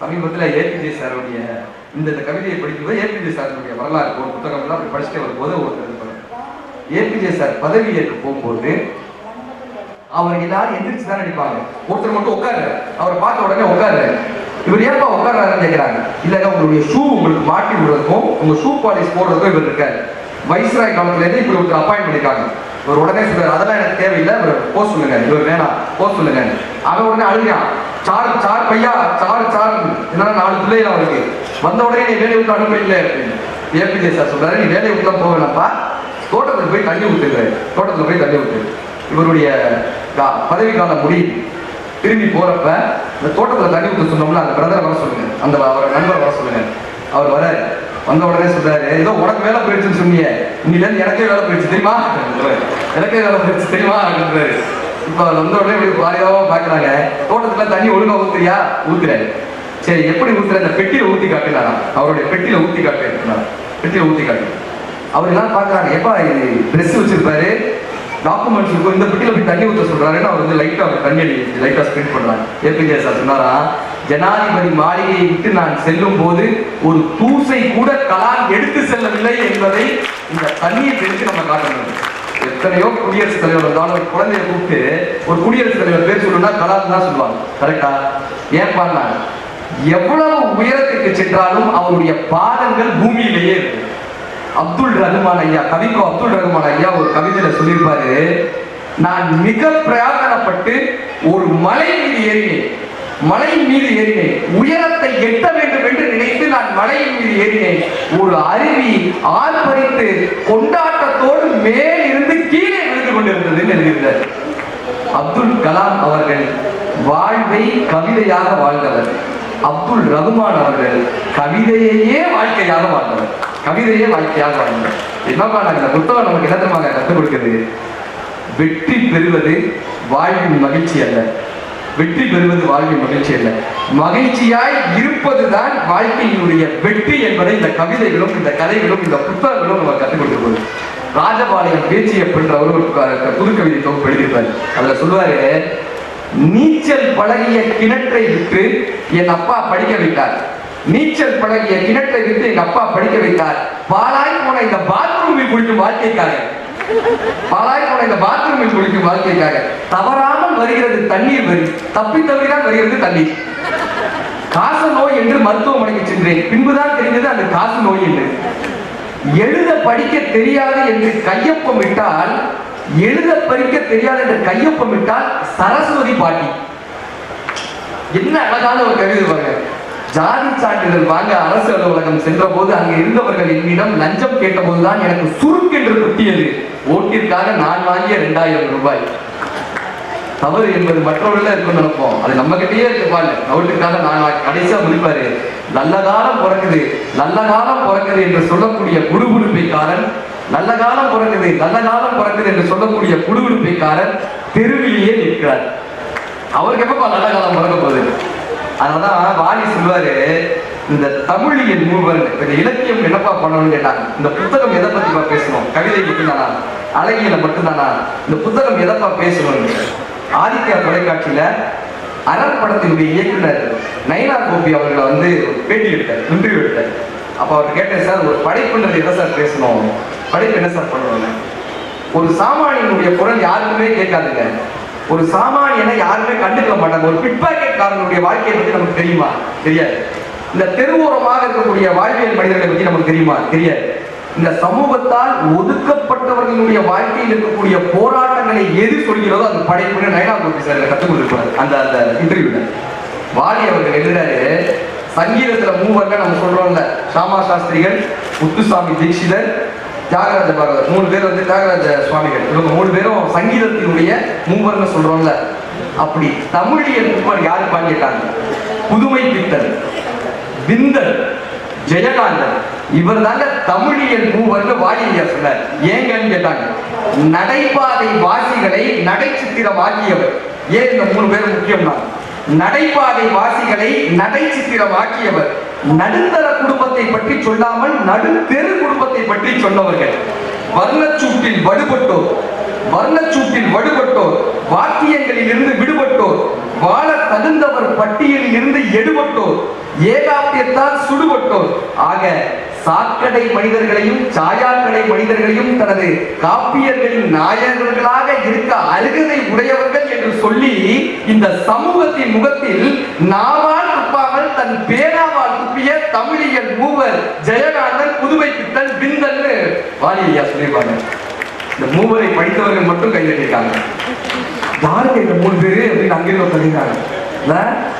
சமீபத்தில் ஏபிஜே சாருடைய இந்த இந்த கவிதையை படிக்கும்போது ஏபிஜே சாருடைய வரலாறு ஒரு புத்தகம்லாம் அப்படி படிச்சுட்டு வரும்போது ஒருத்தர் ஏபிஜே சார் பதவி ஏற்க போகும்போது அவர் எல்லாரும் எந்திரிச்சு தான் நடிப்பாங்க ஒருத்தர் மட்டும் உட்காரு அவரை பார்த்த உடனே உட்காரு இவர் ஏப்பா உட்கார்றாருன்னு கேட்கிறாங்க இல்லைங்க உங்களுடைய ஷூ உங்களுக்கு மாட்டி விடுறதுக்கும் உங்க ஷூ பாலிஷ் போடுறதுக்கும் இவர் இருக்காரு. வைஸ்ராய் காலத்துல இருந்து இப்படி ஒருத்தர் அப்பாயின்ட் பண்ணிருக்காங்க. இவர் உடனே சொல்றாரு அதெல்லாம் எனக்கு தேவையில்லை. இவர் போக சொல்லுங்க. இவர் வேணாம். போக சொல்லுங்க. அவன் உடனே அழுகிறான். சார் சார் பையா சார் சார். என்னன்னா நாலு பிள்ளைகள் அவருக்கு வந்த உடனே நீ வேலையை விட்டு அனுப்பல ஏபிஜே சார் சொல்றாரு நீ வேலையை விட்டு போக வேணாம்ப்பா. போய் தள்ளி விட்டுருக்காரு தோட்டத்தில் போய் தள்ளி விட்டு இவருடைய பதவி காலம் முடியுது. திரும்பி போறப்ப இந்த தோட்டத்தை தள்ளி விட்டு சொன்னோம்ல அந்த பிரதரை வர சொல்லுங்க. அந்த அவரோட நண்பரை வர சொல்லுங்க. அவர் வர வந்த உடனே சொல்றாரு ஏதோ உனக்கு வேலை போயிடுச்சுன்னு சொன்னீங்க இன்னிலேருந்து எனக்கே வேலை போயிடுச்சு தெரியுமா? எனக்கே வேலை போயிடுச்சு தெரியுமா? அப்படின்றாரு. இப்போ அவர் வந்த உடனே இப்படி பார்க்குறாங்க. தோட்டத்தில் தண்ணி ஒழுங்காக ஊத்துறியா? ஊத்துறாரு. சரி எப்படி ஊத்துற அந்த பெட்டியில் ஊற்றி காட்டுனாராம் அவருடைய பெட்டியில் ஊற்றி காட்டு பெட்டியில் ஊற்றி காட்டு அவர் எல்லாம் பார்க்குறாங்க. எப்பா இது ட்ரெஸ் வச்சிருப்பாரு? டாக்குமெண்ட்ஸ் இருக்கும் இந்த பெட்டியில் போய் தண்ணி ஊற்ற சொல்கிறாருன்னு அவர் வந்து லைட்டாக அவர் தண்ணி அடி லைட்டாக ஸ்பெண்ட் பண்ணுறாங்க ஏபிஜே சார் சொன்னாரா ஜனாதிபதி மாளிகையை விட்டு நான் செல்லும் போது ஒரு தூசை கூட கலால் எடுத்து செல்லவில்லை என்பதை இந்த தண்ணீர் தெரிஞ்சு நம்ம காட்டணும். எத்தனையோ குடியரசுத் தலைவர் வந்தாலும் ஒரு குழந்தைய கூப்பிட்டு ஒரு குடியரசுத் தலைவர் பேர் சொல்லணும்னா கலாம் தான் சொல்லுவாங்க. கரெக்டா ஏன்பான்னா எவ்வளவு உயரத்துக்கு சென்றாலும் அவருடைய பாதங்கள் பூமியிலேயே இருக்கு. அப்துல் ரஹ்மான் ஐயா கவிக்கோ அப்துல் ரஹ்மான் ஐயா ஒரு கவிதையில சொல்லியிருப்பாரு நான் மிக பிரயாசனப்பட்டு ஒரு மலை மீது ஏறினேன். மலையின் மீது ஏறினேன். உயரத்தை எட்ட வேண்டும் என்று நினைத்து நான் மலையின் மீது ஏறினேன். ஒரு அருவி ஆர்ப்பரித்து கொண்டாட்டத்தோடு மேல் கொண்டிருந்தது எழுதியிருந்தார் அப்துல் கலாம் அவர்கள் வாழ்வை கவிதையாக வாழ்ந்தவர். அப்துல் ரகுமான் அவர்கள் கவிதையையே வாழ்க்கையாக வாழ்ந்தவர். கவிதையே வாழ்க்கையாக வாழ்ந்தவர். என்னப்பா இந்த புத்தகம் நமக்கு என்ன கற்றுக் கொடுக்குது? வெற்றி பெறுவது வாழ்வின் மகிழ்ச்சி அல்ல. வெற்றி பெறுவது வாழ்வின் மகிழ்ச்சி அல்ல. மகிழ்ச்சியாய் இருப்பதுதான் வாழ்க்கையினுடைய வெற்றி என்பதை இந்த கவிதைகளும் இந்த கதைகளும் இந்த புத்தகங்களும் நம்ம கற்றுக் கொடுக்குது. ராஜபாளையம் பேச்சு அப்படின்ற ஒரு புதுக்கவிதை தொகுப்பு எழுதியிருப்பாரு. அதுல சொல்லுவாரு நீச்சல் பழகிய கிணற்றை விட்டு என் அப்பா படிக்க வைத்தார். நீச்சல் பழகிய கிணற்றை விட்டு எங்க அப்பா படிக்க வைத்தார். பாலாய் போன இந்த பாத்ரூமில் குளிக்கும் வாழ்க்கைக்காக. பாலாய் போன இந்த பாத்ரூமில் குளிக்கும் வாழ்க்கைக்காக. தவறாமல் வருகிறது தண்ணீர் வரி. தப்பி தவறிதான் வருகிறது தண்ணீர். காச நோய் என்று மருத்துவமனைக்கு சென்றேன். பின்புதான் தெரிந்தது அந்த காசு நோய் என்று. எழுத படிக்க தெரியாது என்று கையொப்பம் விட்டால் எழுத படிக்க தெரியாது என்று கையொப்பம் விட்டால் சரஸ்வதி பாட்டி. என்ன அழகான ஒரு கவிதை பாருங்க. ஜாதி சான்றிதழ் வாங்க அரசு அலுவலகம் சென்ற போது அங்கு இருந்தவர்கள் என்னிடம் லஞ்சம் கேட்டபோதுதான் எனக்கு சுருக்கென்று குத்தியது. ஓட்டிற்காக நான் வாங்கிய ரெண்டாயிரம் ரூபாய். தவறு என்பது மற்றவர்கள் இருக்குன்னு நினைப்போம். அது நம்ம கிட்டயே இருக்கு பாரு நான் கடைசியா முடிப்பாரு. நல்ல காலம் பிறக்குது. நல்ல காலம் பிறக்குது என்று சொல்லக்கூடிய குடுகுடுப்பைக்காரன் நல்ல காலம் பிறக்குது நல்ல காலம் பிறக்குது என்று சொல்லக்கூடிய குடுகுடுப்பைக்காரன் தெருவிலேயே நிற்கிறார். அவருக்கு எப்பப்பா நல்ல காலம் பிறக்க போகுது? அதனாலதான் வாலி சொல்வாரு இந்த தமிழியல் மூவர் இந்த இலக்கியம் என்னப்பா பண்ணணும்னு கேட்டாங்க. இந்த புத்தகம் எதை பத்திப்பா பேசணும்? கவிதை மட்டும்தானா? அழகியல மட்டும்தானா? இந்த புத்தகம் எதைப்பா பேசணும்னு? ஆதித்யா தொலைக்காட்சியில அரண் படத்தினுடைய இயக்குனர் நயினார் கோபி அவர்களை வந்து பேட்டி எடுத்தார் இன்டர்வியூ எடுத்தார். அப்ப அவர் கேட்டேன் சார் ஒரு படைப்புன்றது எதை சார் பேசணும்? படைப்பு என்ன சார் பண்ணணும் ஒரு சாமானியனுடைய குரல் யாருக்குமே கேட்காதுங்க. ஒரு சாமானியனை யாருமே கண்டுக்க மாட்டாங்க. ஒரு பிட்பாக்கெட்காரனுடைய வாழ்க்கையை பத்தி நமக்கு தெரியுமா? தெரியாது. இந்த தெருவோரமாக இருக்கக்கூடிய வாழ்வியல் மனிதர்களை பத்தி நமக்கு தெரியுமா? தெரியாது. இந்த சமூகத்தால் ஒதுக்கப்பட்டவர்களுடைய வாழ்க்கையில் இருக்கக்கூடிய போராட்டங்களை எது சொல்கிறதோ அந்த படைப்புன்னு நயனா கோபி சார் கற்றுக் கொடுப்பாரு அந்த அந்த இன்டர்வியூல. வாலி அவர்கள் எழுதுறாரு சங்கீதத்துல மூவர்ல நம்ம சொல்றோம்ல சாமா சாஸ்திரிகள் முத்துசாமி தீட்சிதர் தியாகராஜ பாரதர் மூணு பேர் வந்து தியாகராஜ சுவாமிகள். இவங்க மூணு பேரும் சங்கீதத்தினுடைய மூவர்னு சொல்றோம்ல. அப்படி தமிழியல் மூவர் யாருப்பான்னு கேட்டாங்க புதுமை பித்தன் விந்தன் ஜெயகாந்தன். இவர் தாங்க தமிழியல் மூவர்னு வாலியா சொன்னார். ஏங்கன்னு கேட்டாங்க. நடைபாதை வாசிகளை நடைச்சித்திரமாக்கியவர் ஏன் இந்த மூணு பேர் முக்கியம்னா? நடைபாதை வாசிகளை நடைச்சித்திரமாக்கியவர் நடுத்தர குடும்பத்தை பற்றி சொல்லாமல் நடுத்தெரு குடும்பத்தை பற்றி சொன்னவர்கள். வர்ணச்சூட்டில் வடுபட்டோர். வர்ணச்சூட்டில் வடுபட்டோர். வாக்கியங்களில் இருந்து விடுபட்டோர். வாழ தகுந்தவர் பட்டியலில் இருந்து எடுபட்டோர். ஏகாப்பியத்தால் சுடுபட்டோர். ஆக சாக்கடை மனிதர்களையும் சாயாக்கடை மனிதர்களையும் தனது காப்பியர்களின் நாயகர்களாக இருக்க அருகதை உடையவர்கள் என்று சொல்லி இந்த சமூகத்தின் முகத்தில் நாவால் துப்பாமல் தன் பேனாவால் துப்பிய தமிழியல் மூவர் ஜெயகாந்தன் புதுவை பித்தன் பிந்தன்னு வாலியா சொல்லியிருப்பாங்க இந்த மூவரை படித்தவர்கள் மட்டும் கைதட்டிருக்காங்க யாருக்கு இந்த மூணு பேரு அப்படின்னு அங்கிருந்து சொல்லியிருக்காங்க. இல்ல?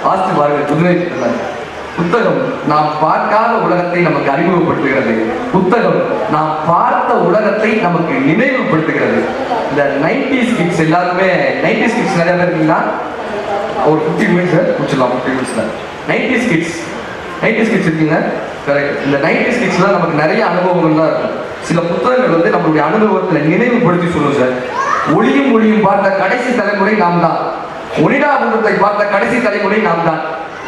வாசித்து பாருங்க புதுவை புத்தகம் நாம் பார்க்காத உலகத்தை நமக்கு அறிமுகப்படுத்துகிறது. புத்தகம் நாம் பார்த்த உலகத்தை நமக்கு நினைவுபடுத்துகிறது. இந்த நைன்டிஸ் கிட்ஸ் எல்லாருமே நைன்டிஸ் கிட்ஸ் நிறைய பேர் இருக்கீங்களா? ஒரு ஃபிஃப்டி மினிட்ஸ் முடிச்சிடலாம் ஃபிஃப்டி மினிட்ஸ்ல நைன்டிஸ் கிட்ஸ் நைன்டிஸ் கிட்ஸ் இருக்கீங்க? கரெக்ட் இந்த நைன்டிஸ் கிட்ஸ்ல நமக்கு நிறைய அனுபவங்கள் தான் இருக்கும். சில புத்தகங்கள் வந்து நம்மளுடைய அனுபவத்தில் நினைவுபடுத்தி சொல்லும் சார் ஒளியும் ஒளியும் பார்த்த கடைசி தலைமுறை நாம் தான் ஒளிடாபுரத்தை பார்த்த கடைசி தலைமுறை நாம் தான்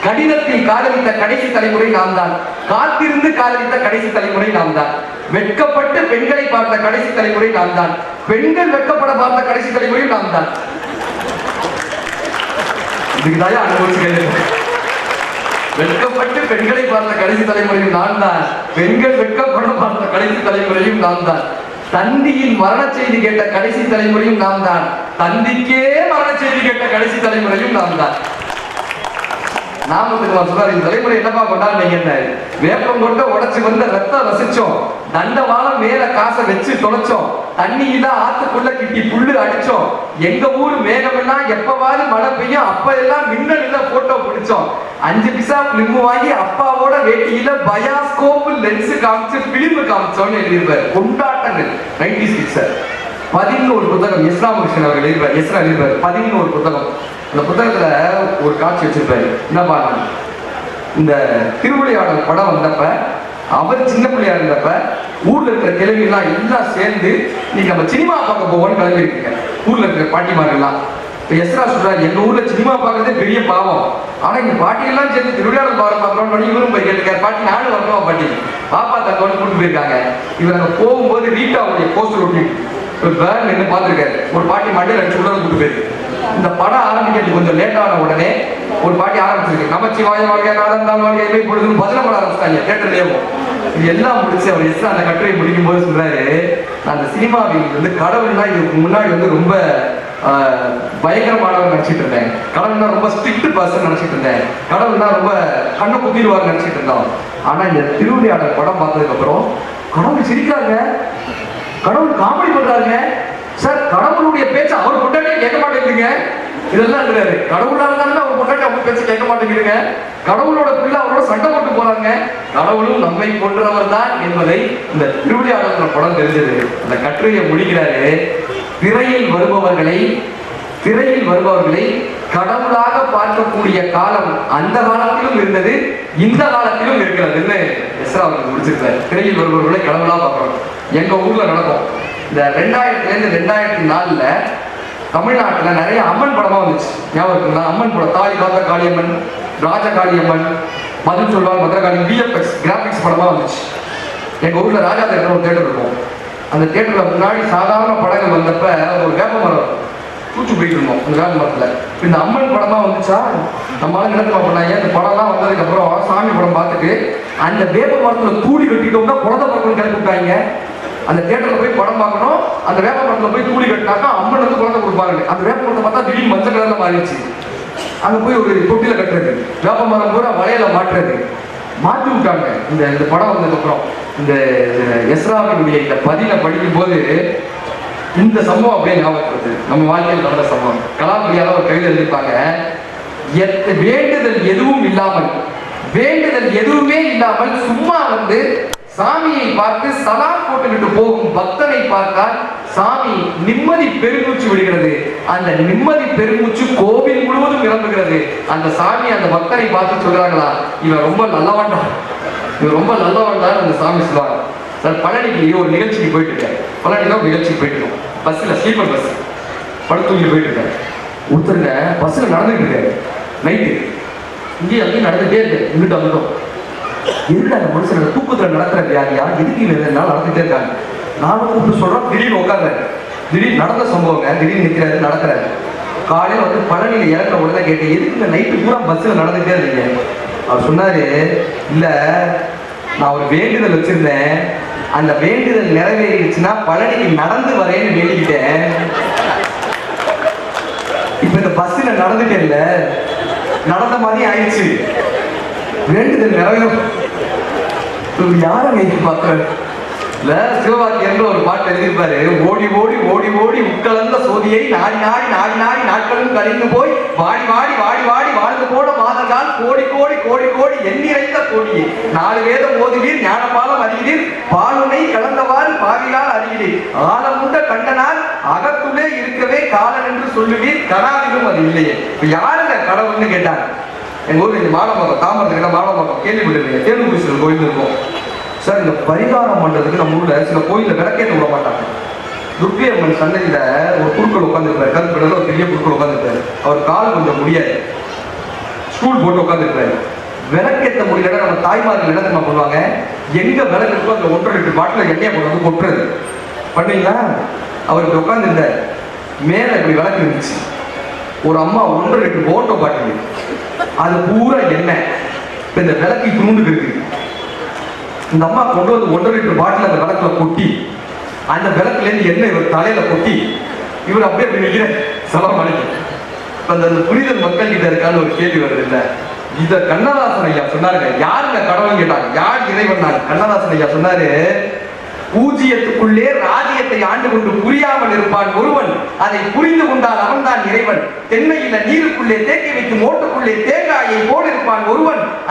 கடிதத்தில் காதலித்த கடைசி தலைமுறை நாம் தான் காத்திருந்து காதலித்த கடைசி தலைமுறை நாம் தான் வெட்கப்பட்டு பெண்களை பார்த்த கடைசி தலைமுறை நாம் தான் பெண்கள் வெட்கப்பட பார்த்த கடைசி தலைமுறை நாம் தான் இதுக்குதான் அனுபவிச்சுக்கிறேன் வெட்கப்பட்டு பெண்களை பார்த்த கடைசி தலைமுறையும் நான் தான் பெண்கள் வெட்கப்பட பார்த்த கடைசி தலைமுறையும் நான் தான் தந்தியின் மரண செய்தி கேட்ட கடைசி தலைமுறையும் நாம் தான் தந்திக்கே மரண செய்தி கேட்ட கடைசி தலைமுறையும் நாம் தான் நாமத்துக்கு சொல்றாரு இந்த தலைமுறை என்னப்பா கொண்டாடுனீங்க? என்ன வேப்பம் கொண்டு உடச்சி வந்த ரத்தம் ரசிச்சோம். தண்டவாளம் மேல காசை வச்சு தொலைச்சோம் தண்ணியில ஆத்துக்குள்ள கிட்டி புல்லு அடிச்சோம். எங்க ஊர் மேகமெல்லாம் எப்பவாது மழை பெய்யும் அப்ப எல்லாம் மின்னல்ல போட்டோ பிடிச்சோம். அஞ்சு பிசா பிலிம் வாங்கி அப்பாவோட வேட்டியில பயாஸ்கோப் லென்ஸ் காமிச்சு பிலிம் காமிச்சோம்னு எழுதியிருப்பார். கொண்டாட்டங்கள். நைன்டி சிக்ஸ் பதினோரு புத்தகம் இஸ்லாம் கிருஷ்ணன் அவர்கள் எழுதிப்பார் இஸ்லாம் எழுதிப்பார் பதினோரு புத்தகம். இந்த புத்தகத்தில் ஒரு காட்சி வச்சிருப்பாரு. என்ன பாருங்க. இந்த திருவிளையாடல் படம் வந்தப்ப அவர் சின்ன பிள்ளையா இருந்தப்ப ஊர்ல இருக்கிற கிழவிலாம் எல்லாம் சேர்ந்து நீங்க நம்ம சினிமா பார்க்க போவோம்னு கிளம்பி இருக்கீங்க ஊர்ல இருக்கிற பாட்டிமார்கள்லாம். இப்போ எஸ்ரா சொல்றாரு எங்க ஊர்ல சினிமா பார்க்கறதே பெரிய பாவம். ஆனா இங்க பாட்டியெல்லாம் சேர்ந்து திருவிழா பாடம் பார்க்கணும்னு இவரும் போய் கேட்டுக்காரு பாட்டி நானும் வரணுமா பாட்டி? பாப்பா தக்கோட கூட்டு போயிருக்காங்க. இவர் அங்கே போகும்போது ரீட்டாவுடைய போஸ்டர் ஒட்டி ஒரு பேர் நின்று பார்த்துருக்காரு. ஒரு பாட்டி மண்டையில் அடிச்சு உடனே கூட்டு போயிருக்கு. இந்த படம் ஆரம்பிக்கிறது கொஞ்சம் லேட் ஆன உடனே ஒரு பாட்டி ஆரம்பிச்சிருக்கு. நமச்சிவாய வாழ்க்கை நாதந்தால் வாழ்க்கை எவை பொழுதுன்னு பஜனை பாட ஆரம்பிச்சிட்டாங்க. தேட்டர்லேயும் இது எல்லாம் முடிச்சு அவர் எஸ் அந்த கட்டுரை முடிக்கும் போது சொல்றாரு அந்த சினிமாவில் வந்து கடவுள்னா இதுக்கு முன்னாடி வந்து ரொம்ப பயங்கரமானவர் நினைச்சிட்டு இருந்தேன். கடவுள்னா ரொம்ப ஸ்ட்ரிக்ட் பர்சன் நினைச்சிட்டு இருந்தேன். கடவுள்னா ரொம்ப கண்ணை குத்திடுவார் நினைச்சிட்டு இருந்தோம். ஆனா இந்த திருவிளையாடல் படம் பார்த்ததுக்கு அப்புறம் கடவுள் சிரிக்கிறாங்க கடவுள் காமெடி பண்றாருங்க. சார் கடவுளுடைய பேச்சு அவர் கொண்டாடி கேட்க மாட்டேங்குதுங்க. இதெல்லாம் இருக்கிறாரு கடவுளாக இருந்தாலும் அவர் கொண்டாடி அவர் பேச்சு கேட்க மாட்டேங்கிறீங்க கடவுளோட பிள்ளை அவரோட சண்டை போட்டு போறாங்க கடவுளும் நம்மை கொன்றவர் தான் என்பதை இந்த திருவிளையாடல் படம் தெரிஞ்சது. அந்த கட்டுரையை முடிக்கிறாரு. திரையில் வருபவர்களை திரையில் வருபவர்களை கடவுளாக பார்க்கக்கூடிய காலம் அந்த காலத்திலும் இருந்தது இந்த காலத்திலும் இருக்கிறதுன்னு எஸ்ரா அவர்கள் முடிச்சிருக்காரு திரையில் வருபவர்களை கடவுளாக பார்க்கிறோம். எங்க ஊர்ல நடக்கும். இந்த ரெண்டாயிரத்துலேருந்து ரெண்டாயிரத்தி நாலில் தமிழ்நாட்டில் நிறைய அம்மன் படமாக வந்துச்சு. ஞாபகம் இருக்குங்களா? அம்மன் படம். தாலி காத்த காளியம்மன் ராஜ காளியம்மன் மதுரை சொல்வார் மதுரகாளி விஎஃப்எக்ஸ் கிராஃபிக்ஸ் படமாக வந்துச்சு. எங்கள் ஊரில் ராஜா தேட்டர் ஒரு தேட்டர் இருக்கும். அந்த தேட்டரில் முன்னாடி சாதாரண படங்கள் வந்தப்ப ஒரு வேப்ப மரம் பூச்சி போயிட்டு இருந்தோம். அந்த வேப்ப மரத்தில். இந்த அம்மன் படமா வந்துச்சா? நம்ம நினைப்பா பண்ணாங்க இந்த படம்லாம் வந்ததுக்கப்புறம் சாமி படம் பார்த்துட்டு அந்த வேப்ப மரத்தில் தூடி கட்டிட்டோம்னா குழந்தை பக்கம் கிளப்பிட்டாங்க அந்த தேட்டரில் போய் படம் பார்க்கணும் அந்த வேப்ப படத்தில் போய் கூலி கட்டினாக்கா அம்மன் வந்து குழந்தை கொடுப்பாங்க அந்த வேப்ப படத்தை பார்த்தா திடீர்னு மஞ்சள் கலரில் மாறிடுச்சு. அங்கே போய் ஒரு தொட்டியில் கட்டுறது. வேப்ப மரம் பூரா வலையில மாட்டுறது. மாற்றி விட்டாங்க. இந்த இந்த படம் வந்ததுக்கப்புறம். இந்த எஸ்ராவினுடைய இந்த பதில படிக்கும்போது இந்த சம்பவம் அப்படியே ஞாபகம் நம்ம வாழ்க்கையில் நடந்த சம்பவம். கலாபுரியால ஒரு கையில் எழுதிப்பாங்க எத்- வேண்டுதல் எதுவும் இல்லாமல் வேண்டுதல் எதுவுமே இல்லாமல் சும்மா வந்து சாமியை பார்த்து சலாம் போட்டுக்கிட்டு போகும் பக்தனை பார்த்தால் சாமி நிம்மதி பெருமூச்சு விடுகிறது. அந்த நிம்மதி பெருமூச்சு கோவில் முழுவதும் நிரம்புகிறது. அந்த சாமி அந்த பக்தனை பார்த்து சொல்றாங்களா இவன் ரொம்ப நல்லவன்டா. இவன் ரொம்ப நல்லவன்டா அந்த சாமி சொல்லுவாங்க சார் பழனிக்கு ஒரு நிகழ்ச்சிக்கு போயிட்டு இருக்கேன். பழனில ஒரு நிகழ்ச்சிக்கு போயிட்டு இருக்கோம். பஸ்ல ஸ்லீப்பர் பஸ் படுத்தூங்கி போயிட்டு இருக்கேன். ஒருத்தருங்க பஸ்ல நடந்துட்டு இருக்காரு. நைட்டு இங்கே அங்கேயும் நடந்துட்டே இருக்கு. இங்கிட்ட வந்துட்டோம். எதுக்கு அந்த மனுஷன் தூக்கத்துல நடக்கிற வியாதியா? எதுக்கு இவன் ரெண்டு நடந்துட்டே இருக்காங்க? நானும் கூப்பிட்டு சொல்கிறோம் திடீர்னு உட்கார்றாரு திடீர்னு நடந்த சம்பவங்க திடீர்னு நிற்கிறாரு நடக்கிறாரு. காலையில வந்து பழனியில இறங்குற உடனே கேட்டேன் எதுக்கு இந்த நைட்டு பூரா பஸ்ஸில் நடந்துட்டே இருந்தீங்க அவர் சொன்னாரு இல்ல நான் ஒரு வேண்டுதல் வச்சிருந்தேன். அந்த வேண்டுதல் நிறைவேறிடுச்சுன்னா பழனிக்கு நடந்து வரேன்னு வேண்டிக்கிட்டேன். இப்ப இந்த பஸ்ல நடந்துட்டேன்ல. நடந்த மாதிரி ஆயிடுச்சு. வேண்டுதல் நிறைவேறும். யாரை நீங்க பார்க்க இல்ல சிவபாக்கியன்ற ஒரு பாட்டு எழுதியிருப்பாரு? ஓடி ஓடி ஓடி ஓடி உட்கலந்த சோதியை நாடி நாடி நாடி நாடி நாட்களும் கழிந்து போய் வாடி வாடி வாடி வாடி வாழ்ந்து போட மாதங்கால் கோடி கோடி கோடி கோடி எண்ணிறைந்த கோடியே. நாலு வேதம் ஓதுவீர் ஞானபாலம் அறிகிறீர் பாலுனை கலந்தவாறு பாவிலால் அறிகிறீர். ஆழமுண்ட கண்டனால் அகத்துள்ளே இருக்கவே காலன் என்று சொல்லுவீர் கனாவிலும் அது இல்லையே. யாருங்க கடவுள்னு கேட்டாங்க? எங்கள் ஊரில் இங்கே மாடமரம் தாமரத்துக்கிட்ட மாடமரம் கேள்விப்பட்டிருக்கீங்க தேர்வு கோயில் இருக்கும் சார் இந்த பரிகாரம் பண்ணுறதுக்கு நம்ம ஊரில் சில கோயிலில் விளக்கேற்ற விட மாட்டாங்க. துர்க்கியம்மன் அம்மன் ஒரு குருக்கள் உட்காந்துருப்பார் கருப்பிடல ஒரு பெரிய குருக்கள் உட்காந்துருப்பாரு அவர் கால் கொஞ்சம் முடியாது. ஸ்கூல் போட்டு உட்காந்துருப்பாரு விளக்கேற்ற முடியலன்னா நம்ம தாய்மார்கள் என்ன நம்ம பண்ணுவாங்க? எங்கே விளக்கு இருக்கோ அந்த ஒன்றரை லிட்டர் பாட்டில் எண்ணெயை கொண்டு வந்து கொட்டுறது. பண்ணீங்களா அவர் இப்படி உட்காந்துருந்தார் மேலே இப்படி விளக்கு இருந்துச்சு. ஒரு அம்மா ஒன்றரை ரெண்டு போட்டோ பாட்டில் அது பூரா எண்ணெய். இந்த விளக்கு துணுண்டு இருக்கு இந்த அம்மா கொண்டு வந்து ஒன்றரை லிட்டர் பாட்டில் அந்த விளக்குல கொட்டி அந்த விளக்குலேருந்து எண்ணெய் இவர் தலையில கொட்டி இவர் அப்படியே அப்படி நிற்கிற சலாம் அழைக்கும் இப்ப அந்த அந்த புரிதல் மக்கள் கிட்ட இருக்கான்னு ஒரு கேள்வி வருது இல்லை. இதை கண்ணதாசன் ஐயா சொன்னாருங்க. யாருங்க கடவுள் கேட்டாங்க? யார் இறைவன் கண்ணதாசன் ஐயா சொன்னாரு பூஜ்ஜியத்துக்குள்ளே ராஜ்யத்தை ஆண்டு கொண்டு புரியாமல் இருப்பான் ஒருவன். அதை புரிந்து கொண்டால் அவன்தான் இறைவன். தென்னையில நீருக்குள்ளே தேக்கி வைக்கும் ஓட்டுக்குள்ளே தேங்காய்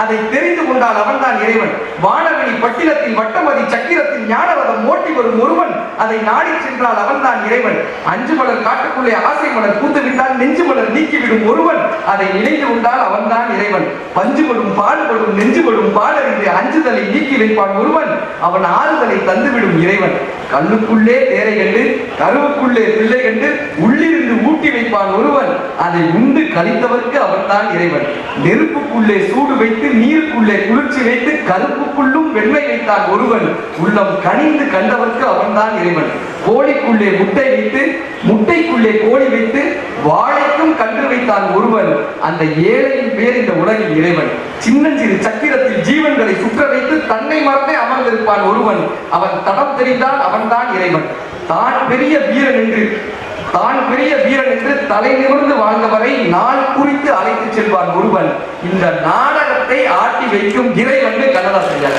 அதை தெரிந்து கொண்டால் அவன்தான் இறைவன். வானவெளி பட்டிலத்தில் வட்டமதி சக்கிரத்தில் ஞானவதம் ஓட்டி வரும் ஒருவன். அதை நாடி சென்றால் அவன்தான் இறைவன். அஞ்சு மலர் காட்டுக்குள்ளே ஆசை மலர் பூத்து விட்டால் நெஞ்சு மலர் நீக்கிவிடும் ஒருவன். அதை நினைந்து கொண்டால் அவன்தான் இறைவன். பஞ்சுபடும் நெஞ்சு நெஞ்சுபடும் பாலறிந்து அஞ்சுதலை நீக்கி வைப்பான் ஒருவன். அவன் ஆறுதலை தந்துவிடும் இறைவன். கண்ணுக்குள்ளே தேரை கண்டு கருவுக்குள்ளே பிள்ளை கண்டு உள்ளிருந்து ஊட்டி வைப்பான் ஒருவன். அதை உண்டு கழித்தவர்க்கு அவன்தான் இறைவன். நெருப்புக்குள்ளே சூடு வைத்து வைத்து நீருக்குள்ளே குளிர்ச்சி வைத்து கருப்புக்குள்ளும் வெண்மை வைத்தான் ஒருவன். உள்ளம் கனிந்து கண்டவர்க்கு அவன்தான் இறைவன். கோழிக்குள்ளே முட்டை வைத்து முட்டைக்குள்ளே கோழி வைத்து வாழைக்கும் கன்று வைத்தான் ஒருவன். அந்த ஏழையின் பேர் இந்த உலகில் இறைவன். சின்னஞ்சிறு சக்கிரத்தில் ஜீவன்களை சுற்ற வைத்து தன்னை மறந்தே அமர்ந்திருப்பான் ஒருவன். அவன் தடம் தெரிந்தால் அவன்தான் இறைவன். தான் பெரிய வீரன் என்று தான் பெரிய வீரன் என்று தலை நிமிர்ந்து வாழ்ந்தவரை நாள் குறித்து அழைத்து செல்வான் ஒருவன். இந்த நாடகத்தை ஆட்டி வைக்கும் இறைவன் கண்ணதாசன் ஐயா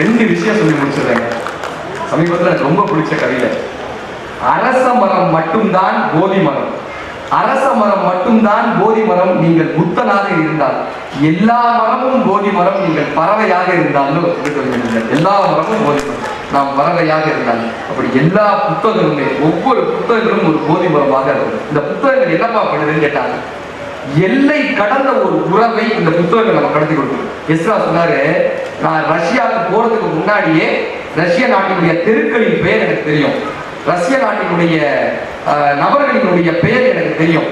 ரெண்டு விஷயம் சொல்லி முடிச்சிடுறேன் சமீபத்தில் எனக்கு ரொம்ப பிடிச்ச கவிதை. அரச மரம் மட்டும்தான் போதி மரம். அரச மரம் மட்டும்தான் போதி மரம் நீங்கள் புத்தனாக இருந்தால். எல்லா மரமும் போதி மரம் நீங்கள் பறவையாக இருந்தாலும் எல்லா மரமும் போதி மரம். நாம் பறவையாக இருந்தால். அப்படி எல்லா புத்தகங்களுமே ஒவ்வொரு புத்தகங்களும் ஒரு போதி மரமாக இருக்கும். இந்த புத்தகங்கள் என்னப்பா பண்ணுதுன்னு கேட்டாங்க. எல்லை கடந்த ஒரு உறவை இந்த புத்தகங்கள் நம்ம கடத்தி கொடுக்கணும் எஸ்ரா சொன்னாரு நான் ரஷ்யாவுக்கு போறதுக்கு முன்னாடியே ரஷ்ய நாட்டினுடைய தெருக்களின் பெயர் எனக்கு தெரியும். ரஷ்ய நாட்டினுடைய நபர்களினுடைய பெயர் எனக்கு தெரியும்.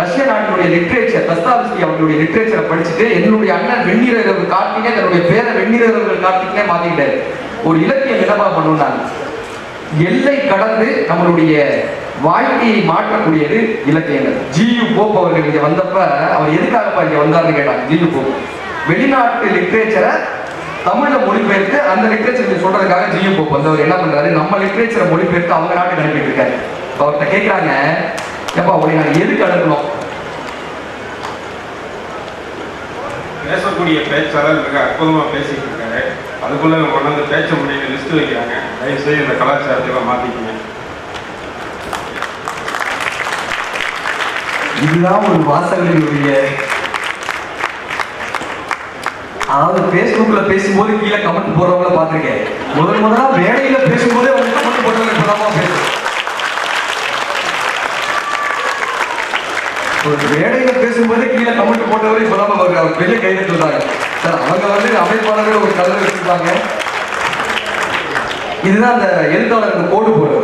ரஷ்ய நாட்டினுடைய லிட்ரேச்சர் தஸ்தாவிஸ்கி அவர்களுடைய லிட்ரேச்சரை படிச்சுட்டு என்னுடைய அண்ணன் வெண்ணிரர்கள் கார்த்திகே தன்னுடைய பேரை வெண்ணிரர்கள் கார்த்திகே மாத்திக்கிட்டாரு. ஒரு இலக்கியம் என்னப்பா பண்ணுனாங்க எல்லை கடந்து நம்மளுடைய வாழ்க்கையை மாற்றக்கூடியது இலக்கியங்கள். ஜியு போப் அவர்கள் இங்க வந்தப்ப அவர் எதுக்காகப்பா இங்க வந்தார்னு கேட்டாங்க. G U Pope. வெளிநாட்டு லிட்ரேச்சரை தமிழ்ல மொழிபெயர்த்து அந்த லிட்ரேச்சர் சொல்றதுக்காக ஜியு போப் வந்து அவர் என்ன பண்றாரு? நம்ம லிட்ரேச்சரை மொழிபெயர்த்து அவங்க நாட்டுக்கு அனுப்பிட்டு இருக்காரு. இப்ப அவர்கிட்ட கேட்கறாங்க ஏப்பா உடைய நாங்க எதுக்கு அனுப்பணும் பேசக்கூடிய பேச்சாளர் மிக அற்புதமா பேசிட்டு இருக்காரு. அதுக்குள்ள இவங்க கொண்டு வந்து பேச்ச முடியும் லிஸ்ட் வைக்கிறாங்க. தயவு செய்து இந்த கலாச்சாரத்தை மாத்திக்கங்க. இதுதான் ஒரு வாசகர்களுடைய அதாவது Facebookல பேசும்போது கீழே கமெண்ட் போடுறவங்கள பார்த்துருக்கேன். முதல் முதலா மேடையில பேசும்போதே வந்து கமெண்ட் போடுறவங்க இப்பதான் பேசும் ஒரு மேடையில பேசும்போதே கீழே கமெண்ட் போட்டவரை இப்பதான் அவர் அவர் பெரிய கைது சொல்றாங்க சார் அவங்க வந்து அமைப்பாளர்கள் ஒரு கலர் வச்சிருப்பாங்க. இதுதான் அந்த எழுத்தாளருக்கு கோடு போடுறது.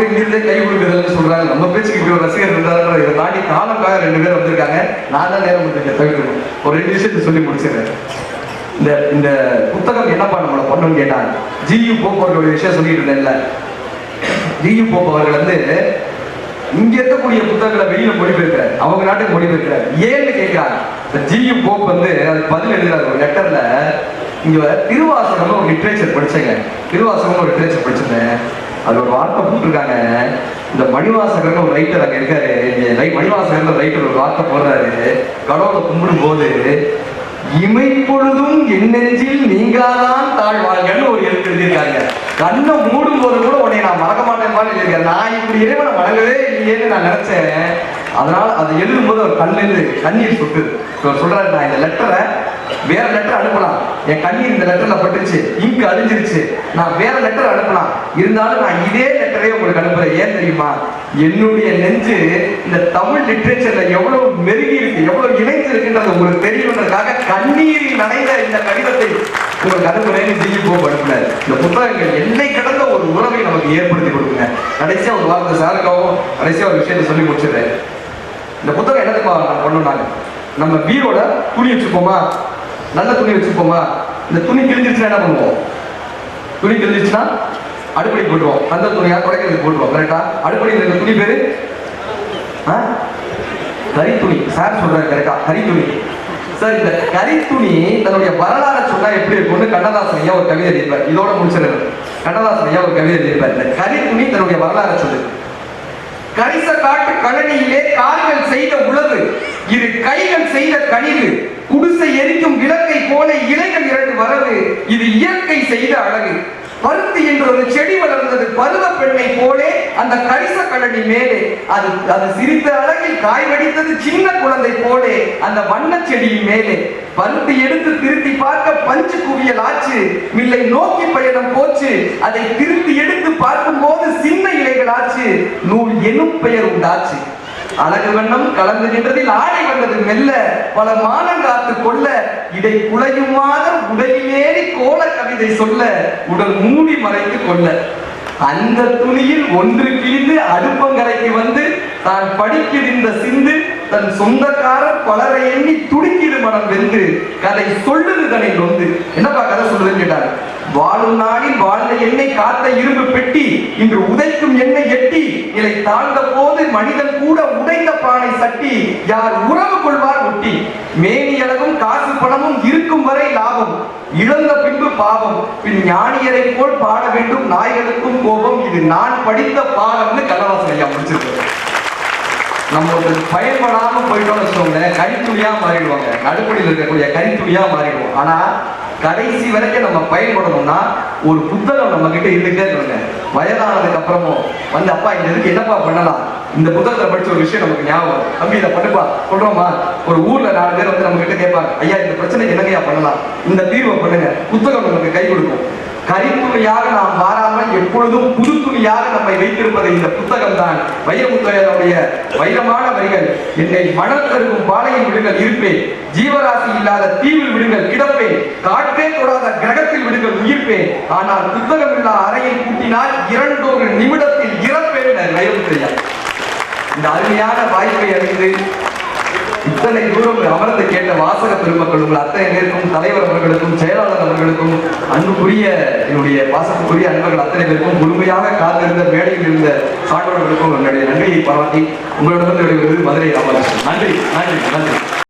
போட்டு இங்கிருந்தே கை கொடுக்குறதுன்னு சொல்றாங்க. நம்ம பேச்சுக்கு இப்படி ஒரு ரசிகர் இருந்தாங்க இதை தாண்டி காலக்காக ரெண்டு பேர் வந்திருக்காங்க. நான் தான் நேரம் கொடுத்துருக்கேன் தவிர்க்கணும். ஒரு ரெண்டு விஷயத்தை சொல்லி முடிச்சிடுறேன். இந்த இந்த புத்தகம் என்னப்பா நம்மளை பண்ணணும்னு கேட்டாங்க ஜியு போக்குவரத்து விஷயம் சொல்லிட்டு இருந்தேன்ல. ஜியு போப் அவர்கள் வந்து இங்க இருக்கக்கூடிய புத்தகங்களை வெளியில மொழிபெயர்க்கிறார். அவங்க நாட்டுக்கு மொழிபெயர்க்கிறார். ஏன்னு கேட்கிறாங்க இந்த ஜியு போப் வந்து அதுக்கு பதில் எழுதுறாரு ஒரு லெட்டர்ல. இங்க திருவாசகம் ஒரு லிட்ரேச்சர் படிச்சேங்க. திருவாசகம் ஒரு லிட்ரேச்சர் படிச்சிருந்தேன். அது ஒரு வார்த்தை போட்டிருக்காங்க. இந்த மணிவாசகர்னு ஒரு ரைட்டர் அங்க இருக்காரு. இங்க மணிவாசகர்னு ஒரு ரைட்டர் ஒரு வார்த்தை போடுறாரு. கடவுளை கும்பிடும் போது இமைப்பொழுதும் என் நெஞ்சில் நீங்காதான் தாழ்வாள்கன்னு ஒரு எழுத்து எழுதியிருக்காங்க. கண்ணை மூடும் போது கூட உன்னை நான் மறக்க மாட்டேன் மாதிரி எழுதியிருக்கேன் நான் இப்படி இறைவனை வணங்கவே இல்லையேன்னு நான் நினைச்சேன். அதனால அதை எழுதும் போது அவர் கண்ணிலிருந்து கண்ணீர் சொட்டு. இவர் சொல்றாரு நான் இந்த லெட்டரை வேற லெட்டர் அனுப்பலாம். என் கண்ணீர் இந்த லெட்டர்ல பட்டுச்சு. இங்கு அழிஞ்சிருச்சு. நான் வேற லெட்டர் அனுப்பலாம். இருந்தாலும் நான் இதே லெட்டரே உங்களுக்கு அனுப்புறேன். ஏன் தெரியுமா? என்னுடைய நெஞ்சு இந்த தமிழ் லிட்ரேச்சர்ல எவ்வளவு மெருகி இருக்கு எவ்வளவு இணைந்து இருக்குன்றது உங்களுக்கு தெரியணுன்றதுக்காக கண்ணீரில் நனைந்த இந்த கடிதத்தை உங்களுக்கு அனுப்புறேன்னு ஜிஜி போப் அனுப்புனார் இந்த புத்தகங்கள் எல்லை கடந்த ஒரு உறவை நமக்கு ஏற்படுத்தி கொடுக்குங்க. கடைசியா ஒரு வார்த்தை சாருக்காவும் கடைசியா ஒரு விஷயத்தை சொல்லி முடிச்சிடுறேன். இந்த புத்தகம் என்னதுக்கு பண்ணுனாங்க நம்ம பீரோட துணி வச்சுப்போமா? நல்ல துணி வச்சுப்போமா இந்த துணி கிழிஞ்சிருச்சுன்னா என்ன பண்ணுவோம்? துணி கிழிஞ்சிருச்சுன்னா அடுப்படி போட்டுருவோம். அந்த துணியா துடைக்கிறதுக்கு போட்டுருவோம். கரெக்டா அடுப்படி இருக்க துணி பேரு? ஆ? துணி சார் சொல்றாரு கரெக்டா கரித்துணி. சார் இந்த கரித்துணி தன்னுடைய வரலாறு சொன்னா எப்படி இருக்கும்னு கண்ணதாசன் ஐயா ஒரு கவிதை எழுதியிருப்பார். இதோட முடிச்சிருக்காரு கண்ணதாசன் ஐயா ஒரு கவிதை எழுதியிருப்பார். இந்த கரித்துணி தன்னுடைய வரலாறு சொல்லுது கரிச காட்டு கழனியிலே கால்கள் செய்த உழவு இரு கைகள் செய்த கனிவு குடிசை எரிக்கும் விளக்கை போல இலைகள் இரண்டு வரவு இது இயற்கை செய்த அழகு. பருத்தி என்ற ஒரு செடி வளர்ந்தது பருவ பெண்ணை போலே அந்த கரிச கழனி மேலே. அது அது சிரித்த அழகில் காய்வடித்தது சின்ன குழந்தை போலே அந்த வண்ண செடியின் மேலே. பருத்தி எடுத்து திருத்தி பார்க்க பஞ்சு குவியல் ஆச்சு. மில்லை நோக்கி பயணம் போச்சு. அதை திருத்தி எடுத்து பார்க்கும் போது சின்ன இலைகள் ஆச்சு. நூல் எனும் பெயர் உண்டாச்சு. அழகு வண்ணம் கலந்து நின்றதில் ஆடை வந்தது. மெல்ல பல மானம் காத்து கொள்ள இடை குலையுமாத மாதம் உடலிலேறி கோல கவிதை சொல்ல உடல் மூடி மறைத்து கொள்ள. அந்த துணியில் ஒன்று கிழிந்து அடுப்பங்கரைக்கு வந்து தான் படிக்கிறிந்த சிந்து தன் சொந்தக்காரர் பலரை எண்ணி துடிக்கிது மனம் வென்று கதை சொல்லுது தனை என்னப்பா கதை சொல்லுதுன்னு கேட்டார்? வாழும் நாளில் வாழ்ந்த எண்ணெய் காத்த இரும்பு பெட்டி இன்று உதைக்கும் எண்ணெய் எட்டி நிலை தாழ்ந்த போது மனிதன் கூட உடைந்த பானை சட்டி யார் உறவு கொள்வார் ஒட்டி. மேனி அளவும் காசு பணமும் இருக்கும் வரை லாபம் இழந்த பின்பு பாவம். பின் ஞானியரை போல் பாட வேண்டும் நாய்களுக்கும் கோபம். இது நான் படித்த பாடம்னு கண்ணவாசன் முடிச்சிருக்கேன். நம்மளுக்கு பயன்படாமல் பயன்படாம போயிட்டோம்னு வச்சுக்கோங்களேன் கரித்துளியா மாறிடுவாங்க. நடுப்படியில் இருக்கக்கூடிய கரித்துளியா மாறிடுவோம். ஆனா கடைசி வரைக்கும் நம்ம பயன்படணும்னா ஒரு புத்தகம் நம்ம கிட்ட இருந்துட்டே இருக்கணுங்க வயதானதுக்கு அப்புறமும் வந்து அப்பா இந்த இதுக்கு என்னப்பா பண்ணலாம்? இந்த புத்தகத்தை படிச்ச ஒரு விஷயம் நமக்கு ஞாபகம். தம்பி இதை பண்ணுப்பா. சொல்றோமா ஒரு ஊர்ல நாலு பேர் வந்து நம்ம கிட்ட கேட்பாங்க ஐயா இந்த பிரச்சனைக்கு என்னங்கய்யா பண்ணலாம்? இந்த தீர்வை பண்ணுங்க. புத்தகம் நமக்கு கை கொடுக்கும். கரித்துணியாக நாம் மாறாமல் எப்பொழுதும் புது துணியாக நம்மை வைத்திருப்பது இந்த புத்தகம் தான் வைரமுத்தையனுடைய வைரமான வரிகள் என்னை மணல் கருகும் பாலையில் விடுங்கள் இருப்பேன். ஜீவராசி இல்லாத தீவில் விடுங்கள் கிடப்பேன். காற்றே தொடாத கிரகத்தில் விடுங்கள் உயிர்ப்பேன். ஆனால் புத்தகம் இல்லா அறையை கூட்டினால் இரண்டொரு நிமிடத்தில் இறப்பேன் வைரமுத்தையா இந்த அருமையான வாய்ப்பை அறிந்து இத்தனை தூரம் அமர்ந்து கேட்ட வாசக பெருமக்கள் உங்கள் அத்தனை பேருக்கும் தலைவர் அவர்களுக்கும் செயலாளர் அவர்களுக்கும் அன்புக்குரிய என்னுடைய வாசகத்துக்குரிய அன்பர்கள் அத்தனை பேருக்கும் முழுமையாக காத்திருந்த மேடையில் இருந்த சான்றோர்களுக்கும் என்னுடைய நன்றியை பாராட்டி உங்களிடமிருந்து விடைபெறுவது மதுரை ராமகிருஷ்ணன். நன்றி நன்றி நன்றி.